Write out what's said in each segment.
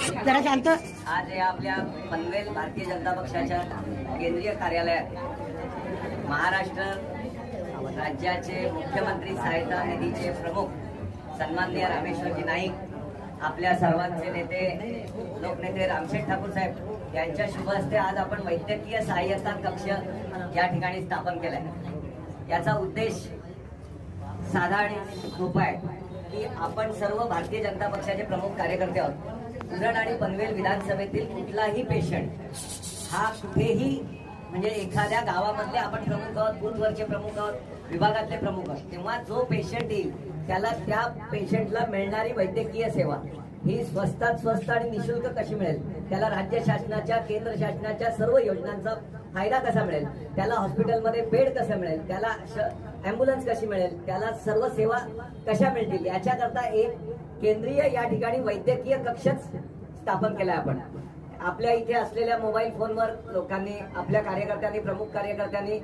जरा शांत. आज या आपल्या पनवेल भारतीय जनता पक्षाच्या केंद्रीय कार्यालयात महाराष्ट्र राज्याचे मुख्यमंत्री सहायता निधीचे प्रमुख सन्माननीय रामेश्वरजी नाईक आपल्या सर्वांचे नेते लोकनेते रामशेठ ठाकूर साहेब यांच्या शुभ हस्ते आज आपण वैद्यकीय सहाय्यता कक्ष या ठिकाणी स्थापन केलाय. याचा उद्देश साधा आणि सोपा आहे की आपण सर्व भारतीय जनता पक्षाचे प्रमुख कार्यकर्ते आहोत. उरण आणि पनवेल विधानसभेतील कुठलाही पेशंट हा कुठेही म्हणजे एखाद्या गावामधले आपण प्रमुख आहोत बूथवरचे प्रमुख आहोत विभागातले प्रमुख आहोत तेव्हा जो पेशंट येईल त्याला त्या पेशंटला मिळणारी वैद्यकीय सेवा ही स्वस्तात स्वस्त आणि निशुल्क कशी मिळेल? त्याला राज्य शासनाच्या केंद्र शासनाच्या सर्व योजनांचा फायदा कसा मिळेल? त्याला हॉस्पिटलमध्ये बेड कसं मिळेल? त्याला अँब्युलन्स कशी मिळेल? त्याला सर्व सेवा कशा मिळतील? याच्याकरता एक केंद्रीय या ठिकाणी वैद्यकीय कक्षच स्थापन केलाय आपण. आपल्या इथे असलेल्या मोबाईल फोनवर लोकांनी आपल्या कार्यकर्त्यांनी प्रमुख कार्यकर्त्यांनी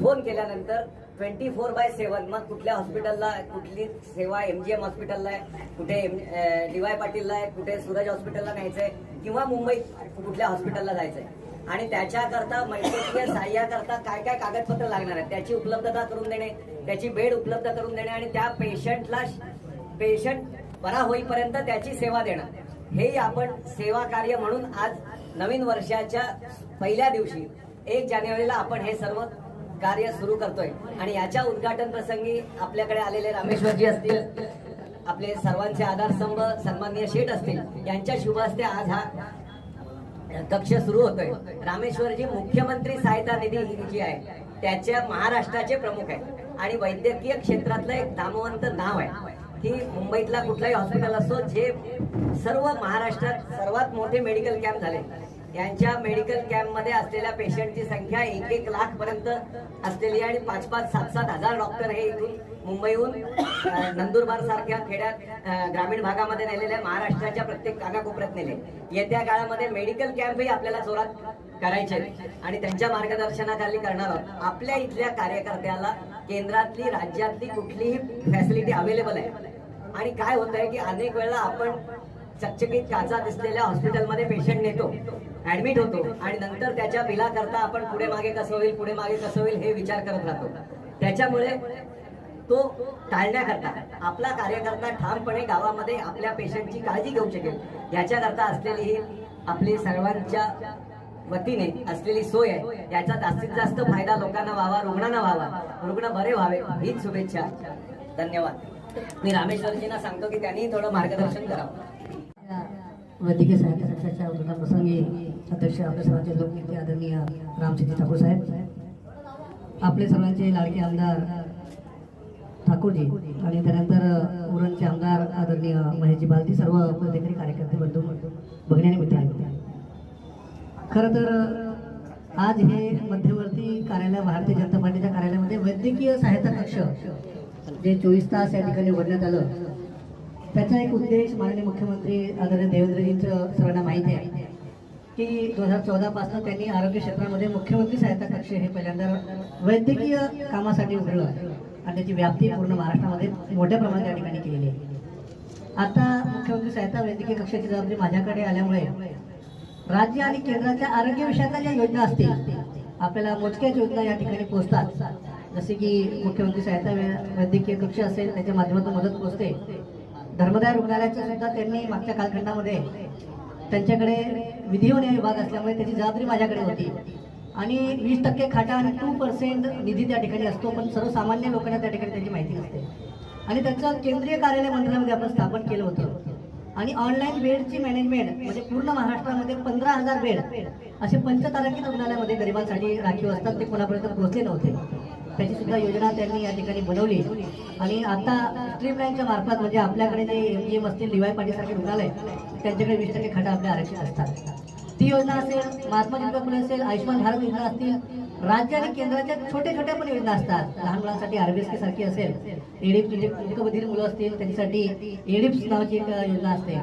फोन केल्यानंतर ट्वेंटी फोर बाय सेवन मग कुठल्या हॉस्पिटलला कुठली सेवा एमजीएम हॉस्पिटलला आहे कुठे डी वाय पाटीलला आहे कुठे सूरज हॉस्पिटलला न्यायचंय किंवा मुंबईत कुठल्या हॉस्पिटलला जायचंय. आणि त्याच्याकरता वैद्यकीय सहाय्याकरता काय काय कागदपत्र लागणार आहेत त्याची उपलब्धता करून देणे त्याची बेड उपलब्ध करून देणे आणि त्या पेशंटला पेशंट बरा होईपर्यंत त्याची सेवा देणं. हे आपण सेवा कार्य म्हणून आज नवीन वर्षाच्या पहिल्या दिवशी एक जानेवारीला आपण हे सर्व कार्य सुरू करतोय. आणि याच्या उद्घाटन प्रसंगी आपल्याकडे आलेले रामेश्वरजी असतील आपले सर्वांचे आधारस्तंभ सन्माननीय शेठ असतील यांच्या शुभ हस्ते आज हा कक्ष सुरू होतोय. रामेश्वरजी मुख्यमंत्री सहायता निधी ही जी आहे त्याच्या महाराष्ट्राचे प्रमुख आहे. आणि वैद्यकीय क्षेत्रातलं एक नामवंत नाव आहे. की मुंबईतला कुठलाही हॉस्पिटल असो जे सर्व महाराष्ट्रात सर्वात मोठे मेडिकल कॅम्प झाले. यांच्या मेडिकल कॅम्पमध्ये असलेल्या पेशंटची संख्या एक एक लाख पर्यंत असलेली आणि पाच पाच सात सात हजार डॉक्टर हे इथून मुंबईहून नंदुरबार सारख्या खेड्यात ग्रामीण भागामध्ये नेलेले महाराष्ट्राच्या प्रत्येक कानाकोपऱ्यात नेले. येत्या काळामध्ये मेडिकल कॅम्पही आपल्याला जोरात करायचे आहेत. आणि त्यांच्या मार्गदर्शनाखाली करणार आहोत. आपल्या इथल्या कार्यकर्त्याला केंद्रातली राज्यातली कुठलीही फॅसिलिटी अवेलेबल आहे. आणि काय होत आहे की अनेक वेळा आपण चकचकीत काचा दिसलेल्या हॉस्पिटलमध्ये पेशंट नेतो ऍडमिट होतो आणि नंतर त्याच्या बिला करता आपण पुढे मागे कसं होईल पुढे मागे कसं होईल हे विचार करत राहतो. त्याच्यामुळे तो टाळण्याकरता आपला कार्यकर्ता ठामपणे गावामध्ये आपल्या पेशंटची काळजी घेऊ शकेल. याच्याकरता असलेली ही आपली सर्वांच्या वतीने असलेली सोय आहे. याचा जास्तीत जास्त फायदा लोकांना व्हावा रुग्णांना व्हावा. रुग्ण बरे व्हावे हीच शुभेच्छा. धन्यवाद. मी रामेश्वरजींना सांगतो की त्यांनी थोडं मार्गदर्शन करावं. वैद्यकीय साहित्य कक्षाच्या उद्घाटन प्रसंगी अध्यक्ष आपल्या सर्वांचे लोकनेते आदरणीय रामसिद्धी ठाकूर साहेब. आपले सर्वांचे लाडके आमदार ठाकूरजी आणि त्यानंतर उरणचे आमदार आदरणीय महेशजी बालती सर्व वैद्यकीय कार्यकर्ते बंधू भगिनी आणि मित्र खरं तर आज हे मध्यवर्ती कार्यालय भारतीय जनता पार्टीच्या कार्यालयामध्ये वैद्यकीय सहायता कक्ष जे चोवीस तास या ठिकाणी उघडण्यात आलं त्याचा एक उद्देश माननीय मुख्यमंत्री आदरणीय देवेंद्रजींचं सर्वांना माहिती आहे की दोन हजार चौदा पासून त्यांनी आरोग्य क्षेत्रामध्ये मुख्यमंत्री सहायता कक्ष हे पहिल्यांदा वैद्यकीय कामासाठी उघडलं आणि त्याची व्याप्ती पूर्ण महाराष्ट्रामध्ये मोठ्या प्रमाणात या ठिकाणी केलेली आहे. आता मुख्यमंत्री सहायता वैद्यकीय कक्षाची जबाबदारी माझ्याकडे आल्यामुळे राज्य आणि केंद्राच्या आरोग्य विषयाच्या ज्या योजना असतील आपल्याला मोजक्याच योजना या ठिकाणी पोहोचतात. जसे की मुख्यमंत्री सहायता वैद्यकीय कक्ष असेल त्याच्या माध्यमातून मदत पोहोचते. धर्मदाय रुग्णालयाच्या सुद्धा त्यांनी मागच्या कालखंडामध्ये त्यांच्याकडे विधिवन विभाग असल्यामुळे त्याची जबाबदारी माझ्याकडे होती. आणि वीस टक्के खाटा आणि टू पर्सेंट निधी त्या ठिकाणी असतो पण सर्वसामान्य लोकांना त्या ठिकाणी त्याची माहिती नसते. आणि त्याचं केंद्रीय कार्यालय मंत्रालयामध्ये आपण स्थापन केलं होतं. आणि ऑनलाईन बेडची मॅनेजमेंट म्हणजे पूर्ण महाराष्ट्रामध्ये पंधरा हजार बेड असे पंचतारांकित रुग्णालयामध्ये गरिबांसाठी राखीव असतात ते कोणापर्यंत पोहोचले नव्हते. त्याची सुद्धा योजना त्यांनी या ठिकाणी बनवली. आणि आता स्ट्रीमलाईनच्या मार्फत म्हणजे आपल्याकडे जे एम जी एम असतील डीवाय पाटीलसारखे रुग्णालय त्यांच्याकडे वीस टक्के खाटा आपल्या आरक्षित असतात. ती योजना असेल महात्मा ज्योतिबा फुले असेल आयुष्यमान भारत योजना असतील राज्य आणि केंद्राच्या छोट्या छोट्या पण योजना असतात. लहान मुलांसाठी आरबीएसके सारखी असेल एडिप्स म्हणजे मुलं असतील त्यांच्यासाठी एडिप्स नावाची एक योजना असते.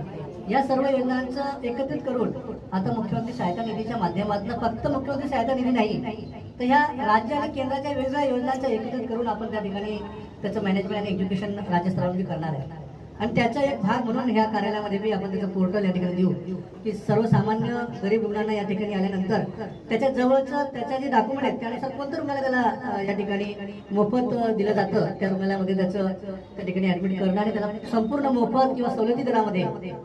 या सर्व योजनांचं एकत्रित करून आता मुख्यमंत्री सहायता निधीच्या माध्यमातून फक्त मुख्यमंत्री सहायता निधी नाही तर ह्या राज्य आणि केंद्राच्या वेगवेगळ्या योजनांचं एकत्रित करून आपण त्या ठिकाणी त्याचं मॅनेजमेंट आणि एज्युकेशन राज्यस्तरावर करणार आहे. आणि त्याचा एक भाग म्हणून ह्या कार्यालयामध्ये मी आपण त्याचं पोर्टल या ठिकाणी देऊ. की सर्वसामान्य गरीब रुग्णांना या ठिकाणी आल्यानंतर त्याच्या जवळचं त्याच्या जे डॉक्युमेंट आहेत त्यानुसार कोणतं रुग्णालय त्याला या ठिकाणी मोफत दिलं जातं त्या रुग्णालयामध्ये त्याचं त्या ठिकाणी ऍडमिट करणं आणि त्याला संपूर्ण मोफत किंवा सवलती दरामध्ये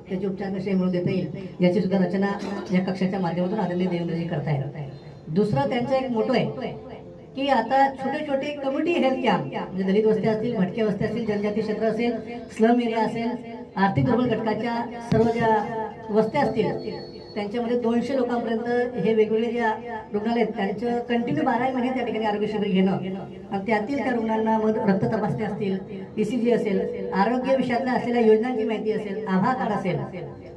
त्याचे उपचार कसे मिळून देता येईल याची सुद्धा रचना या कक्षाच्या माध्यमातून आदरणीय देवेंद्रजी करतायत. दुसरं त्यांचं एक मोठं आहे की आता छोटे छोटे कम्युनिटी हेल्थ कॅम्प म्हणजे दलित वस्त्या असतील भटक्या वस्त्या असतील जनजाती क्षेत्र असेल स्लम एरिया असेल आर्थिक दुर्बल घटकाच्या सर्व ज्या वस्त्या असतील त्यांच्यामध्ये दोनशे लोकांपर्यंत हे वेगवेगळे ज्या रुग्णालय आहेत त्यांचं कंटिन्यू बाराही महिने त्या ठिकाणी आरोग्य शिबिर घेणं. आणि त्यातील त्या रुग्णांना मग रक्त तपासणे असतील ईसीजी असेल आरोग्य विषयातल्या असलेल्या योजनांची माहिती असेल आभा कार्ड असेल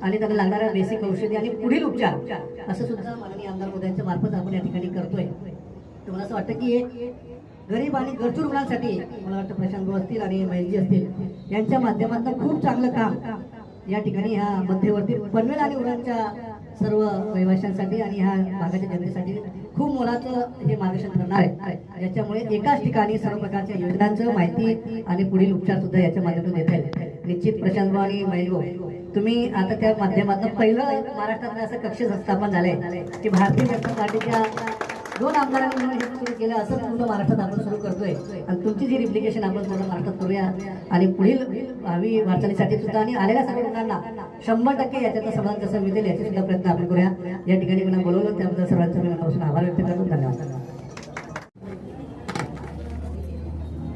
आणि त्यांना लागणाऱ्या बेसिक औषधी आणि पुढील उपचार असं सुद्धा माननीय आमदार मोदयांच्या मार्फत आपण या ठिकाणी करतोय. तर मला असं वाटतं की हे गरीब आणि गरजू रुग्णांसाठी मला वाटतं प्रशांत भाऊ असतील आणि महिलजी असतील यांच्या माध्यमातून खूप चांगलं काम या ठिकाणी ह्या मध्यवर्ती पनवेल आणि रुग्णांच्या सर्व रहिवाशांसाठी आणि ह्या भागाच्या जनतेसाठी खूप मोलाचं हे मार्गदर्शन करणार आहे. याच्यामुळे एकाच ठिकाणी सर्व प्रकारच्या योजनांचं माहिती आणि पुढील उपचार सुद्धा याच्या माध्यमातून देता येईल. निश्चित प्रशांत भाऊ आणि महिल भाऊ तुम्ही आता त्या माध्यमातून पहिलं महाराष्ट्रात असं कक्ष स्थापन झालंय की भारतीय जनता पार्टीच्या दोन आमदारांनी मिळून हे सुरू केलं असं पूर्ण महाराष्ट्रात आपण सुरू करतोय. आणि तुमची जी रिप्लिकेशन आपण पूर्ण महाराष्ट्रात करूया. आणि पुढील भावी वाटचालीसाठी सुद्धा आणि आलेल्या सर्व लोकांना शंभर टक्के याच्याचा समाधान कसं मिळेल याचे सुद्धा प्रयत्न आपण करूया. या ठिकाणी मला बोलवलं त्याबद्दल सर्वांचा मी मनापासून आभार व्यक्त करतो. धन्यवाद.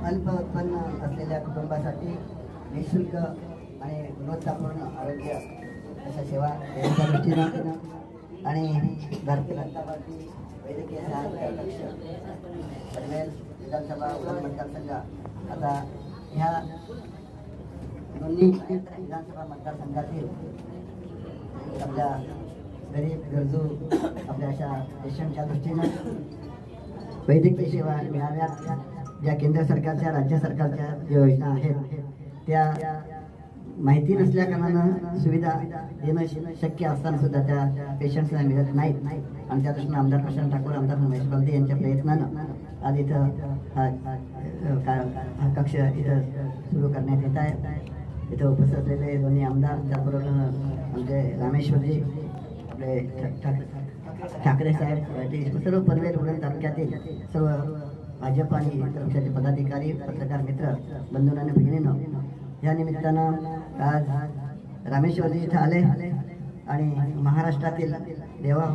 अल्प उत्पन्न असलेल्या कुटुंबासाठी निशुल्क आणि गुणवत्तापूर्ण आरोग्य अशा सेवा देण्याच्या दृष्टीनं आणि भारतीय जनता पार्टी वैद्यकीय सहाय्यता कक्ष पनवेल विधानसभा उरण मतदारसंघ आता ह्या दोन्ही विधानसभा मतदारसंघातील आपल्या गरीब गरजू आपल्या अशा पेशंटच्या दृष्टीनं वैद्यकीय सेवा मिळाव्यात. ज्या केंद्र सरकारच्या राज्य सरकारच्या योजना आहेत त्या माहिती नसल्या कारणानं सुविधा देणं शक्य असताना सुद्धा त्या पेशंट्सना मिळत नाहीत. आणि त्या दृष्टीनं आमदार प्रशांत ठाकूर आमदार रमेश बलदे यांच्या प्रयत्नानं आज इथं हा हा- कक्ष इथं सुरू करण्यात येत आहे. इथं उपस्थित असलेले दोन्ही आमदार त्याबरोबर आमचे रामेश्वरजी आपले ठाकरे साहेब सर्व पनवेल उरण तालुक्यातील सर्व भाजप आणि इतर पक्षाचे पदाधिकारी पत्रकार मित्र बंधून आणि बहिणीनं या निमित्तानं आज रामेश्वरजी इथं आले आणि महाराष्ट्रातील देवा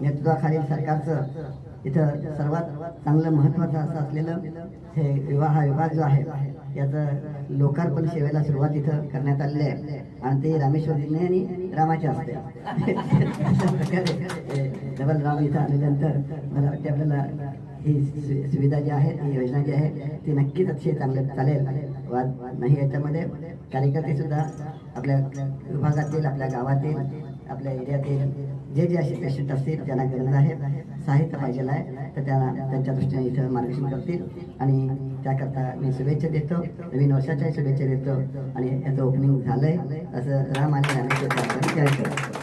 नेतृत्वाखालील सरकारचं इथं सर्वात चांगलं महत्त्वाचं असं असलेलं हे विवाह विभाग जो आहे याचं लोकार्पण सेवेला सुरुवात इथं करण्यात आलेली आहे. आणि ते रामेश्वरीने आणि रामाचे असते. अशा प्रकारे डबल राम इथं आल्यानंतर मला वाटते आपल्याला ही सु- सुविधा जी आहे ही योजना जी आहे ती नक्कीच अतिशय चांगलं चालेल. वाद नाही याच्यामध्ये. कार्यकर्ते सुद्धा आपल्या विभागातील आपल्या गावातील आपल्या एरियातील जे जे असे पेशंट असतील ज्यांना गरज आहे. साहित्य पाहिजे आहे. तर त्यांना त्यांच्या दृष्टीने इथं मार्गदर्शन करतील. आणि त्याकरता मी शुभेच्छा देतो. नवीन वर्षाच्या शुभेच्छा देतो. आणि याचं ओपनिंग झालंय. असं राम आणि रामेश्वर